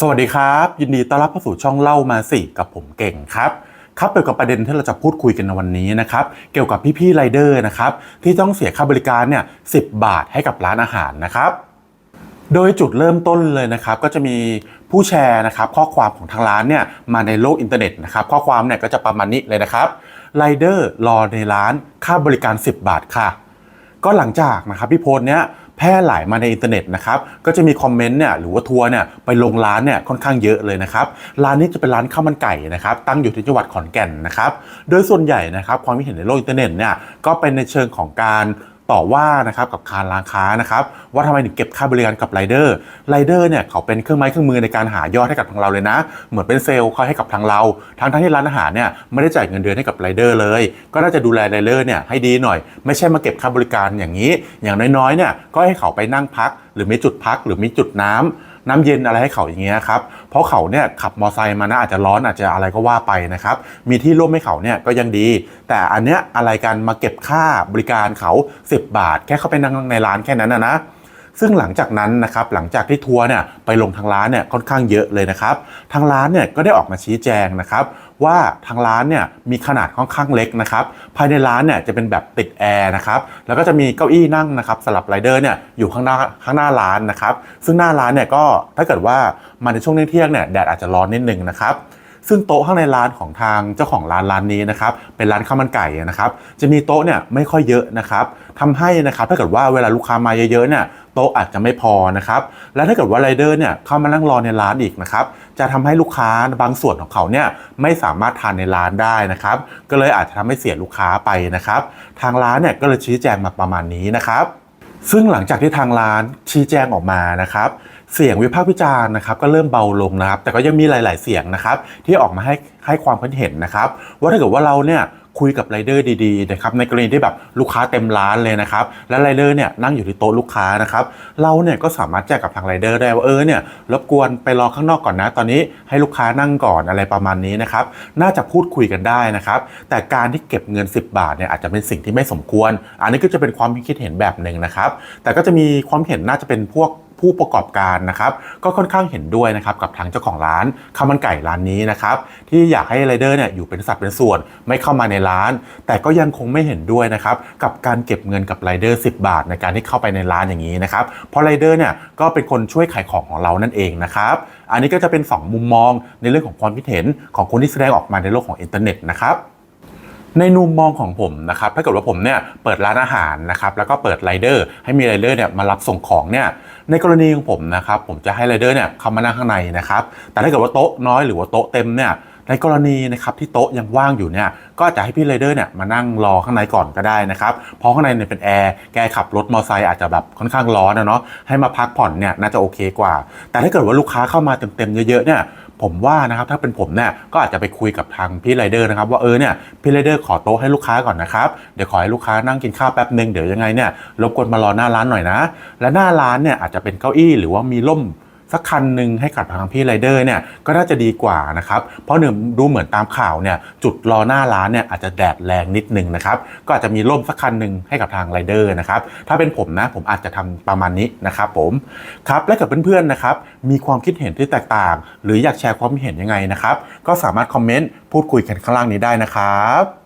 สวัสดีครับ ยินดีต้อนรับเข้าสู่ช่องเล่ามาสิกับผมเก่งครับครับเกี่ยวกับประเด็นที่เราจะพูดคุยกันในวันนี้นะครับเกี่ยวกับพี่ๆไรเดอร์นะครับที่ต้องเสียค่าบริการเนี่ยสิบาทให้กับร้านอาหารนะครับ โดยจุดเริ่มต้นเลยนะครับ ก็จะมีผู้แชร์นะครับ ข้อความของทางร้านเนี่ยมาในโลกอินเทอร์เน็ตนะครับข้อความเนี่ยก็จะประมาณนี้เลยนะครับไรเดอร์รอในร้านค่าบริการ 10 บาทค่ะ ก็หลังจากนะครับพี่โพสเนี้ย พร่หลายมาในอินเทอร์เน็ตนะครับก็จะมีคอมเมนต์เนี่ยหรือว่าทัวร์เนี่ยไปลงร้านเนี่ยค่อนข้างเยอะเลยนะครับร้านนี้จะเป็นร้านข้าวมันไก่นะครับตั้งอยู่ที่จังหวัดขอนแก่นนะครับโดยส่วนใหญ่นะครับความคิดเห็นในโลกอินเทอร์เน็ตเนี่ยก็เป็นในเชิงของการ ต่อว่านะครับกับคารร้านค้านะครับว่าทำไมถึงเก็บค่าบริการกับไรเดอร์ไรเดอร์เนี่ยเขาเป็นเครื่องไม้เครื่องมือในการหายอดให้กับทางเราเลยนะ เหมือนเป็นเซลล์คอยให้กับทางเรา ทั้งทั้งที่ร้านอาหารเนี่ยไม่ได้จ่ายเงินเดือนให้กับไรเดอร์เลย ก็น่าจะดูแลไรเดอร์เนี่ยให้ดีหน่อย ไม่ใช่มาเก็บค่าบริการอย่างนี้ อย่างน้อยๆเนี่ยก็ให้เขาไปนั่งพัก หรือมีจุดพักหรือมีจุดน้ำ น้ำเย็นอะไรให้เขาอย่างเงี้ยครับเพราะเขาเนี่ยขับมอไซค์มานะอาจจะร้อนอาจจะอะไรก็ว่าไปนะครับมีที่ร่มให้เขาเนี่ยก็ยังดี แต่อันเนี้ยอะไรกันมาเก็บค่าบริการเขา 10 บาท แค่เข้าไปนั่งในร้านแค่นั้นนะนะ ซึ่งหลังจากนั้นนะครับหลังจากที่ทัวร์เนี่ยไปลงทางร้านเนี่ยค่อนข้างเยอะเลยนะครับทางร้านเนี่ยก็ได้ออกมาชี้แจงนะครับว่าทางร้านเนี่ยมีขนาดค่อนข้างเล็กนะครับภายในร้านเนี่ยจะเป็นแบบติดแอร์นะครับแล้วก็จะมีเก้าอี้นั่งนะครับสำหรับไรเดอร์เนี่ยอยู่ข้างหน้าข้างหน้าร้านนะครับซึ่งหน้าร้านเนี่ยก็ถ้าเกิดว่ามาในช่วงเที่ยงเนี่ยแดดอาจจะร้อนนิดนึงนะครับ ซึ่งโต๊ะข้างในร้านของทางเจ้าของร้านร้านนี้นะครับเป็นร้านข้าวมันไก่นะครับจะมีโต๊ะเนี่ยไม่ค่อยเยอะนะครับทำให้นะครับถ้าเกิดว่าเวลาลูกค้ามาเยอะๆเนี่ยโต๊ะอาจจะไม่พอนะครับและถ้าเกิดว่าไรเดอร์เนี่ยเข้ามานั่งรอในร้านอีกนะครับจะทำให้ลูกค้าบางส่วนของเขาเนี่ยไม่สามารถทานในร้านได้นะครับก็เลยอาจจะทำให้เสียลูกค้าไปนะครับทางร้านเนี่ยก็เลยชี้แจงมาประมาณนี้นะครับ ซึ่งหลังจากที่ทางร้านชี้แจงออกมานะครับ เสียงวิพากษ์วิจารณ์นะครับก็เริ่มเบาลงนะครับ แต่ก็ยังมีหลาย ๆ เสียงนะครับที่ออกมาให้ให้ความคิดเห็นนะครับ ว่าถ้าเกิดว่าเราเนี่ย คุยกับไรเดอร์ดีๆนะครับในกรณีที่แบบลูกค้าเต็มร้านเลยนะครับและไรเดอร์เนี่ยนั่งอยู่ที่โต๊ะลูกค้านะครับเราเนี่ยก็สามารถแจ้งกับทางไรเดอร์ได้ว่าเออเนี่ยรบกวนไปรอข้างนอกก่อนนะ ตอนนี้ให้ลูกค้านั่งก่อนอะไรประมาณนี้นะครับน่าจะพูดคุยกันได้นะครับแต่การที่เก็บเงิน 10 บาทเนี่ยอาจจะเป็นสิ่งที่ไม่สมควร อันนี้ก็จะเป็นความคิดเห็นแบบหนึ่งนะครับแต่ก็จะมีความเห็นน่าจะเป็นพวก ผู้ประกอบการนะครับก็ค่อนข้างเห็นด้วยนะครับกับทางเจ้าของร้านข้าวมันไก่ร้านนี้นะครับที่อยากให้ไรเดอร์เนี่ยอยู่เป็นสัดเป็นส่วนไม่เข้ามาในร้าน แต่ก็ยังคงไม่เห็นด้วยนะครับกับการเก็บเงินกับไรเดอร์10 บาท ในการที่เข้าไปในร้านอย่างนี้นะครับเพราะไรเดอร์เนี่ยก็เป็นคนช่วยขายของของเรานั่นเองนะครับอันนี้ก็จะเป็น 2 มุมมองในเรื่องของความคิดเห็นของคนที่แสดงออกมาในโลกของอินเทอร์เน็ตนะครับในมุมมองของผมนะครับถ้าเกิดว่าผมเนี่ยเปิดร้านอาหารนะครับแล้วก็เปิดไรเดอร์ให้มีไรเดอร์เนี่ยมารับส่งของเนี่ย ในกรณีของผมนะครับผมจะให้ไรเดอร์เนี่ยเข้ามานั่งข้างในนะครับแต่ถ้าเกิดว่าโต๊ะน้อยหรือว่าโต๊ะเต็มเนี่ยในกรณีนะครับที่โต๊ะยังว่างอยู่เนี่ยก็จจะให้พี่ไรเดอร์เนี่ยมานั่งรอข้างในก่อนก็ได้นะครับเพราะข้างในเนี่ยเป็นแอร์แกขับรถมอเตอร์ไซค์อาจจะแบบค่อนข้างร้อนนะเนาะให้มาพักผ่อนเนี่ยน่าจะโอเคกว่า แต่ถ้าเกิดว่าลูกค้าเข้ามาเต็มๆเยอะๆเนี่ย ผมว่านะครับถ้าเป็นผมเนี่ยก็อาจจะไปคุยกับทางพี่ไรเดอร์นะครับว่าเออเนี่ยพี่ไรเดอร์ขอโต๊ะให้ลูกค้าก่อนนะครับเดี๋ยวขอให้ลูกค้านั่งกินข้าวแป๊บหนึ่งเดี๋ยวยังไงเนี่ยรบกวนมารอหน้าร้านหน่อยนะ และหน้าร้านเนี่ยอาจจะเป็นเก้าอี้หรือว่ามีร่ม สักคันหนึ่งให้กับทางพี่ไรเดอร์เนี่ยก็น่าจะดีกว่านะครับ เพราะหนึ่งดูเหมือนตามข่าวเนี่ยจุดรอหน้าร้านเนี่ยอาจจะแดดแรงนิดนึงนะครับก็อาจจะมีร่มสักคันหนึ่งให้กับทางไรเดอร์นะครับถ้าเป็นผมนะผมอาจจะทำประมาณนี้นะครับผมครับและกับเพื่อนๆนะครับมีความคิดเห็นที่แตกต่าง หรืออยากแชร์ความเห็นยังไงนะครับก็สามารถคอมเมนต์พูดคุยกันข้างล่างนี้ได้นะครับ